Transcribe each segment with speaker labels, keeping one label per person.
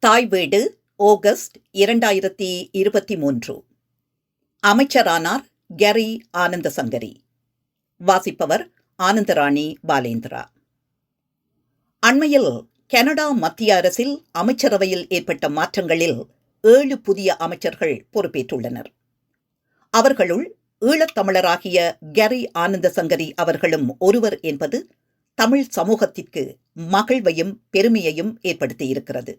Speaker 1: தாய் வீடு ஆகஸ்ட் இரண்டாயிரத்தி இருபத்தி மூன்று. அமைச்சரானார் கெரி ஆனந்தசங்கரி. வாசிப்பவர் ஆனந்தராணி பாலேந்திரா. அண்மையில் கனடா மத்திய அரசில் அமைச்சரவையில் ஏற்பட்ட மாற்றங்களில் ஏழு புதிய அமைச்சர்கள் பொறுப்பேற்றுள்ளனர். அவர்களுள் ஈழத்தமிழராகிய கெரி ஆனந்தசங்கரி அவர்களும் ஒருவர் என்பது தமிழ் சமூகத்திற்கு மகிழ்வையும் பெருமையையும் ஏற்படுத்தியிருக்கிறது.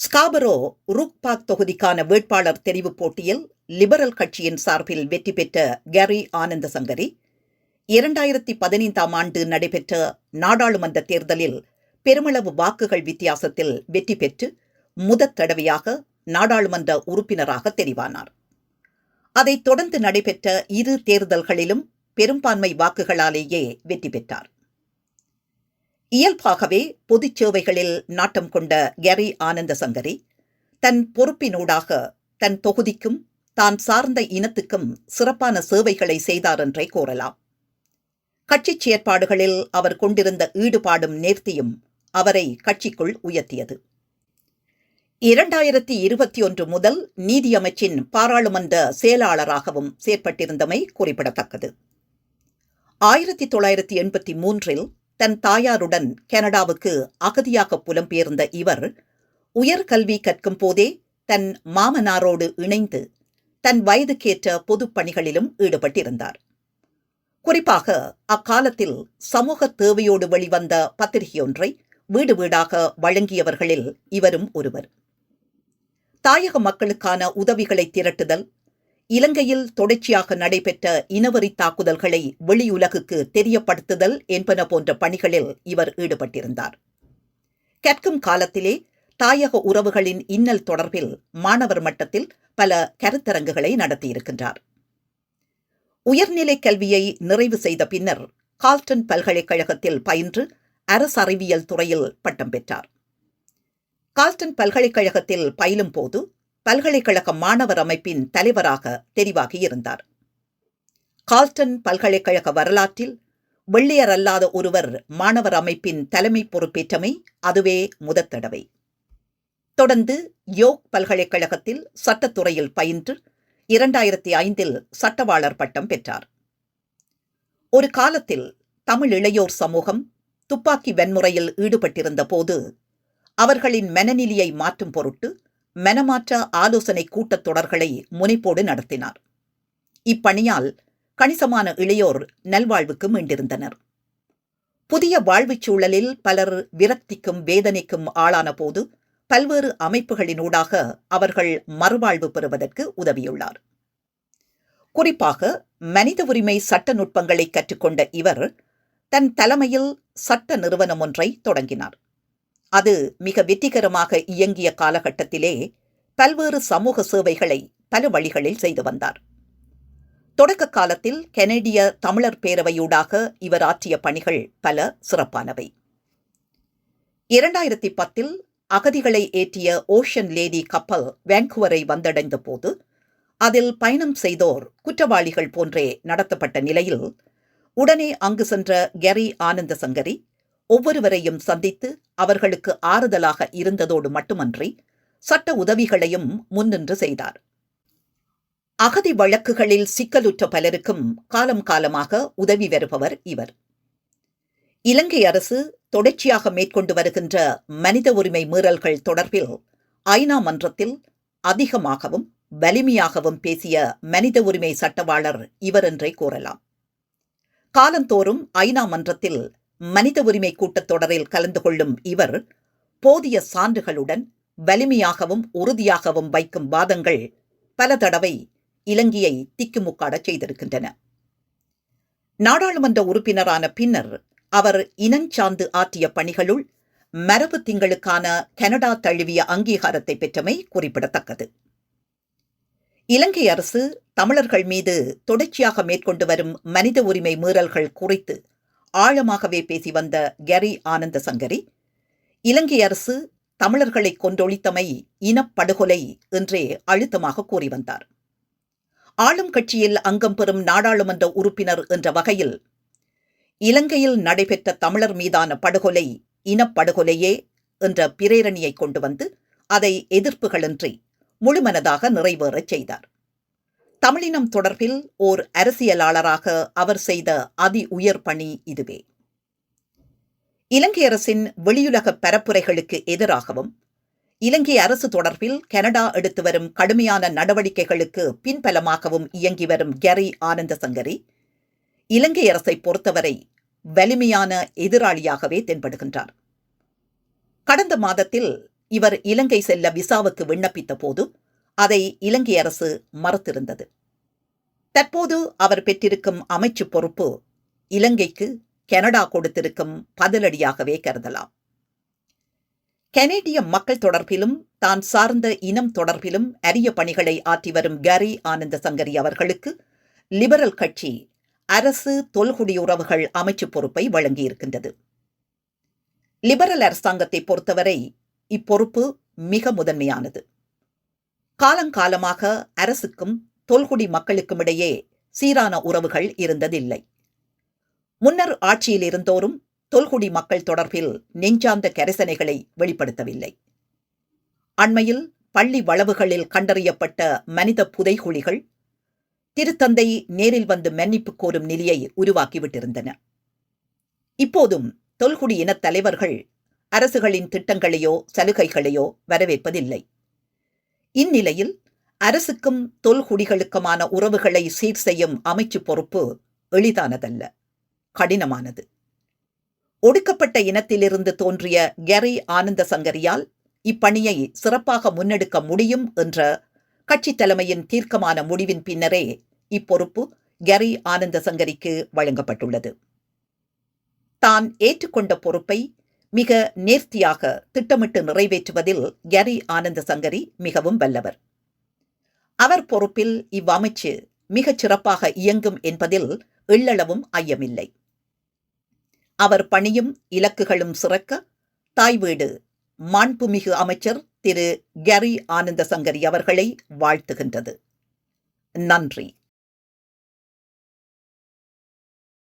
Speaker 1: ஸ்காபரோ ருக்பாக் தொகுதிக்கான வேட்பாளர் தெரிவுப் போட்டியில் லிபரல் கட்சியின் சார்பில் வெற்றி பெற்ற கேரி ஆனந்தசங்கரி இரண்டாயிரத்தி பதினைந்தாம் ஆண்டு நடைபெற்ற நாடாளுமன்ற தேர்தலில் பெருமளவு வாக்குகள் வித்தியாசத்தில் வெற்றி பெற்று முதற் தடவையாக நாடாளுமன்ற உறுப்பினராக தெரிவானார். அதைத் தொடர்ந்து நடைபெற்ற இரு தேர்தல்களிலும் பெரும்பான்மை வாக்குகளாலேயே வெற்றி பெற்றார். இயல்பாகவே பொதுச் சேவைகளில் நாட்டம் கொண்ட கெரி ஆனந்தசங்கரி தன் பொறுப்பினூடாக தன் தொகுதிக்கும் தான் சார்ந்த இனத்துக்கும் சிறப்பான சேவைகளை செய்தார் என்றே கூறலாம். கட்சிச் செயற்பாடுகளில் அவர் கொண்டிருந்த ஈடுபாடும் நேர்த்தியும் அவரை கட்சிக்குள் உயர்த்தியது. இரண்டாயிரத்தி இருபத்தி ஒன்று முதல் நீதியமைச்சின் பாராளுமன்ற செயலாளராகவும் செயற்பட்டிருந்தமை குறிப்பிடத்தக்கது. ஆயிரத்தி தொள்ளாயிரத்தி எண்பத்தி மூன்றில் தன் தாயாருடன் கனடாவுக்கு அகதியாக புலம்பெயர்ந்த இவர் உயர்கல்வி கற்கும் போதே தன் மாமனாரோடு இணைந்து தன் வயதுக்கேற்ற பொதுப் பணிகளிலும் ஈடுபட்டிருந்தார். குறிப்பாக அக்காலத்தில் சமூக தேவையோடு வெளிவந்த பத்திரிகையொன்றை வீடு வீடாக வழங்கியவர்களில் இவரும் ஒருவர். தாயக மக்களுக்கான உதவிகளை திரட்டுதல் இலங்கையில் தொடர்ச்சியாக நடைபெற்ற இனவரி தாக்குதல்களை வெளியுலகுக்கு தெரியப்படுத்துதல் என்பன போன்ற பணிகளில் இவர் ஈடுபட்டிருந்தார். கற்கும் காலத்திலே தாயக உறவுகளின் இன்னல் தொடர்பில் மாணவர் மட்டத்தில் பல கருத்தரங்குகளை நடத்தியிருக்கின்றார். உயர்நிலை கல்வியை நிறைவு செய்த பின்னர் கால்டன் பல்கலைக்கழகத்தில் பயின்று அரசறிவியல் துறையில் பட்டம் பெற்றார். கால்டன் பல்கலைக்கழகத்தில் பயிலும் போது பல்கலைக்கழக மாணவர் அமைப்பின் தலைவராக தெரிவாகியிருந்தார். கால்டன் பல்கலைக்கழக வரலாற்றில் வெள்ளையர் அல்லாத ஒருவர் மாணவர் அமைப்பின் தலைமை பொறுப்பேற்றமை அதுவே முதத்தடவை தொடர்ந்து யோக் பல்கலைக்கழகத்தில் சட்டத்துறையில் பயின்று இரண்டாயிரத்தி ஐந்தில் சட்டவாளர் பட்டம் பெற்றார். ஒரு காலத்தில் தமிழ் இளையோர் சமூகம் துப்பாக்கி வன்முறையில் ஈடுபட்டிருந்த போது அவர்களின் மனநிலையை மாற்றும் பொருட்டு மனமாற்ற ஆலோசனை கூட்டத் தொடர்களை முனைப்போடு நடத்தினார். இப்பணியால் கணிசமான இளையோர் நல்வாழ்வுக்கு மீண்டிருந்தனர். புதிய வாழ்வுச் சூழலில் பலர் விரக்திக்கும் வேதனைக்கும் ஆளான போது பல்வேறு அமைப்புகளினூடாக அவர்கள் மறுவாழ்வு பெறுவதற்கு உதவியுள்ளார். குறிப்பாக மனித உரிமை சட்ட நுட்பங்களை கற்றுக்கொண்ட இவர் தன் தலைமையில் சட்ட நிறுவனம் ஒன்றை தொடங்கினார். அது மிக வெற்றிகரமாக இயங்கிய காலகட்டத்திலே பல்வேறு சமூக சேவைகளை பல வழிகளில் செய்து வந்தார். தொடக்க காலத்தில் கெனடிய தமிழர் பேரவையூடாக இவர் ஆற்றிய பணிகள் பல சிறப்பானவை. இரண்டாயிரத்தி பத்தில் அகதிகளை ஏற்றிய ஓஷன் லேடி கப்பல் வேங்குவரை வந்தடைந்த போது அதில் பயணம் செய்தோர் குற்றவாளிகள் போன்றே நடத்தப்பட்ட நிலையில் உடனே அங்கு சென்ற கெரி ஆனந்தசங்கரி ஒவ்வொருவரையும் சந்தித்து அவர்களுக்கு ஆறுதலாக இருந்ததோடு மட்டுமன்றி சட்ட உதவிகளையும் முன்னின்று செய்தார். அகதி வழக்குகளில் சிக்கலுற்ற பலருக்கும் காலம் காலமாக உதவி வருபவர் இவர். இலங்கை அரசு தொடர்ச்சியாக மேற்கொண்டு வருகின்ற மனித உரிமை மீறல்கள் தொடர்பில் ஐநா மன்றத்தில் அதிகமாகவும் வலிமையாகவும் பேசிய மனித உரிமை சட்டவாளர் இவர் என்றே கூறலாம். காலந்தோறும் ஐநா மன்றத்தில் மனித உரிமை கூட்டத்தொடரில் கலந்து கொள்ளும் இவர் போதிய சான்றுகளுடன் வலிமையாகவும் உறுதியாகவும் வைக்கும் வாதங்கள் பல தடவை இலங்கையை திக்குமுக்காடச் செய்திருக்கின்றன. நாடாளுமன்ற உறுப்பினரான பின்னர் அவர் இனஞ்சார்ந்து ஆற்றிய பணிகளுள் மரபு திங்களுக்கான கனடா தழுவிய அங்கீகாரத்தை பெற்றமை குறிப்பிடத்தக்கது. இலங்கை அரசு தமிழர்கள் மீது தொடர்ச்சியாக மேற்கொண்டு வரும் மனித உரிமை மீறல்கள் குறித்து ஆழமாகவே பேசி வந்த கெரி ஆனந்தசங்கரி இலங்கை அரசு தமிழர்களை கொன்றொழித்தமை இனப்படுகொலை என்றே அழுத்தமாக கூறி வந்தார். ஆளும் கட்சியில் அங்கம் பெறும் நாடாளுமன்ற உறுப்பினர் என்ற வகையில் இலங்கையில் நடைபெற்ற தமிழர் மீதான படுகொலை இனப்படுகொலையே என்ற பிரேரணியை கொண்டு வந்து அதை எதிர்ப்புகளின்றி முழுமனதாக நிறைவேறச் செய்தார். தமிழினம் தொடர்பில் ஓர் அரசியலாளராக அவர் செய்த அதி உயர் பணி இதுவே. இலங்கை அரசின் வெளியுலக பரப்புரைகளுக்கு எதிராகவும் இலங்கை அரசு தொடர்பில் கனடா எடுத்து வரும் கடுமையான நடவடிக்கைகளுக்கு பின்பலமாகவும் இயங்கி வரும் கெரி ஆனந்த சங்கரி இலங்கை அரசை பொறுத்தவரை வலிமையான எதிராளியாகவே தென்படுகின்றார். கடந்த மாதத்தில் இவர் இலங்கை செல்ல விசாவுக்கு விண்ணப்பித்த போது அதை இலங்கை அரசு மறுத்திருந்தது. தற்போது அவர் பெற்றிருக்கும் அமைச்சு பொறுப்பு இலங்கைக்கு கனடா கொடுத்திருக்கும் பதிலடியாகவே கருதலாம். கனேடிய மக்கள் தொடர்பிலும் தான் சார்ந்த இனம் தொடர்பிலும் அரிய பணிகளை ஆற்றி வரும் கரி ஆனந்த சங்கரி அவர்களுக்கு லிபரல் கட்சி அரசு தொல்குடியுறவுகள் அமைச்சு பொறுப்பை வழங்கியிருக்கின்றது. லிபரல் அரசாங்கத்தை பொறுத்தவரை இப்பொறுப்பு மிக முதன்மையானது. காலங்காலமாக அரசுக்கும் தொல்குடி மக்களுக்கும் இடையே சீரான உறவுகள் இருந்ததில்லை. முன்னர் ஆட்சியில் இருந்தோரும் தொல்குடி மக்கள் தொடர்பில் நெஞ்சார்ந்த கரிசனைகளை வெளிப்படுத்தவில்லை. அண்மையில் பள்ளி வளவுகளில் கண்டறியப்பட்ட மனித புதைகுழிகள் திருத்தந்தை நேரில் வந்து மன்னிப்பு கோரும் நிலையை உருவாக்கிவிட்டிருந்தன. இப்போதும் தொல்குடி இனத் தலைவர்கள் அரசுகளின் திட்டங்களையோ சலுகைகளையோ வரவேற்பதில்லை. இந்நிலையில் அரசுக்கும் தொல்குடிகளுக்குமான உறவுகளை சீர் செய்யும் அமைச்சு பொறுப்பு எளிதானதல்ல கடினமானது. ஒடுக்கப்பட்ட இனத்திலிருந்து தோன்றிய கெரி ஆனந்த சங்கரியால் இப்பணியை சிறப்பாக முன்னெடுக்க முடியும் என்ற கட்சி தலைமையின் தீர்க்கமான முடிவின் பின்னரே இப்பொறுப்பு கெரி ஆனந்த சங்கரிக்கு வழங்கப்பட்டுள்ளது. தான் ஏற்றுக்கொண்ட பொறுப்பை மிக நேர்த்தியாக திட்டமிட்டு நிறைவேற்றுவதில் கெரி ஆனந்த சங்கரி மிகவும் வல்லவர். அவர் பொறுப்பில் இவ்வமைச்சு மிகச் சிறப்பாக இயங்கும் என்பதில் எள்ளளவும் ஐயமில்லை. அவர் பணியும் இலக்குகளும் சிறக்க தாய் வீடு மாண்புமிகு அமைச்சர் திரு கெரி ஆனந்த சங்கரி அவர்களை வாழ்த்துகின்றது. நன்றி.